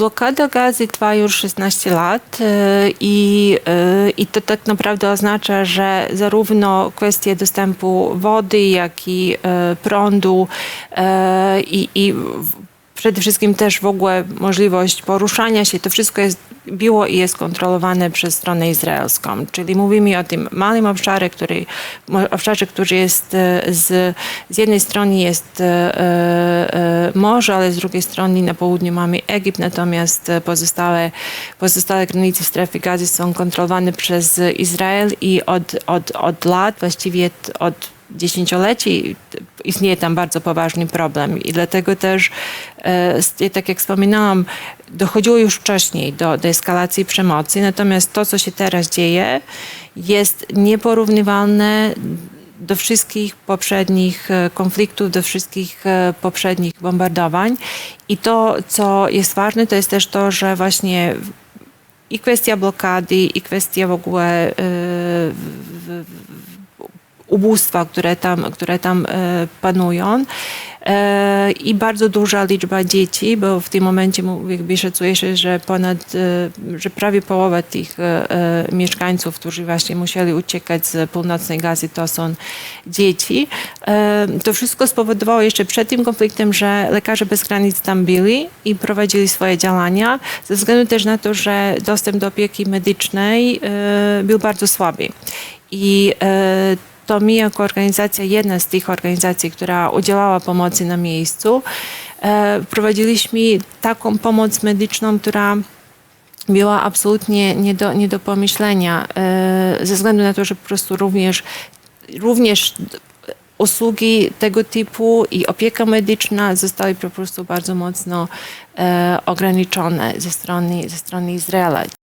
Blokada gazy trwa już 16 lat e, i, e, i to tak naprawdę oznacza, że zarówno kwestie dostępu wody, jak i e, prądu i, i przede wszystkim też w ogóle możliwość poruszania się, to wszystko jest, było i jest kontrolowane przez stronę izraelską. Czyli mówimy o tym małym obszarze, który, obszarze, który jest e, z, z jednej strony jest e, e, morze, ale z drugiej strony na południu mamy Egipt, natomiast pozostałe, pozostałe granice strefy gazy są kontrolowane przez Izrael i od, od, od lat, właściwie od dziesięcioleci istnieje tam bardzo poważny problem i dlatego też, e, tak jak wspominałam, dochodziło już wcześniej do, do eskalacji przemocy, natomiast to, co się teraz dzieje, jest nieporównywalne do wszystkich poprzednich e, konfliktów, do wszystkich e, poprzednich bombardowań. I to, co jest ważne, to jest też to, że właśnie i kwestia blokady, i kwestia w ogóle ubóstwa, które tam, które tam e, panują. E, I bardzo duża liczba dzieci, bo w tym momencie jakby szacuje się, że ponad, e, że prawie połowa tych mieszkańców, którzy właśnie musieli uciekać z północnej Gazy, to są dzieci. To wszystko spowodowało jeszcze przed tym konfliktem, że lekarze bez granic tam byli i prowadzili swoje działania, ze względu też na to, że dostęp do opieki medycznej był bardzo słaby. I to mi jako organizacja, jedna z tych organizacji, która udzielała pomocy na miejscu, e, prowadziliśmy taką pomoc medyczną, która była absolutnie nie do, nie do pomyślenia, e, ze względu na to, że po prostu również, również usługi tego typu i opieka medyczna zostały po prostu bardzo mocno e, ograniczone ze strony, ze strony Izraela.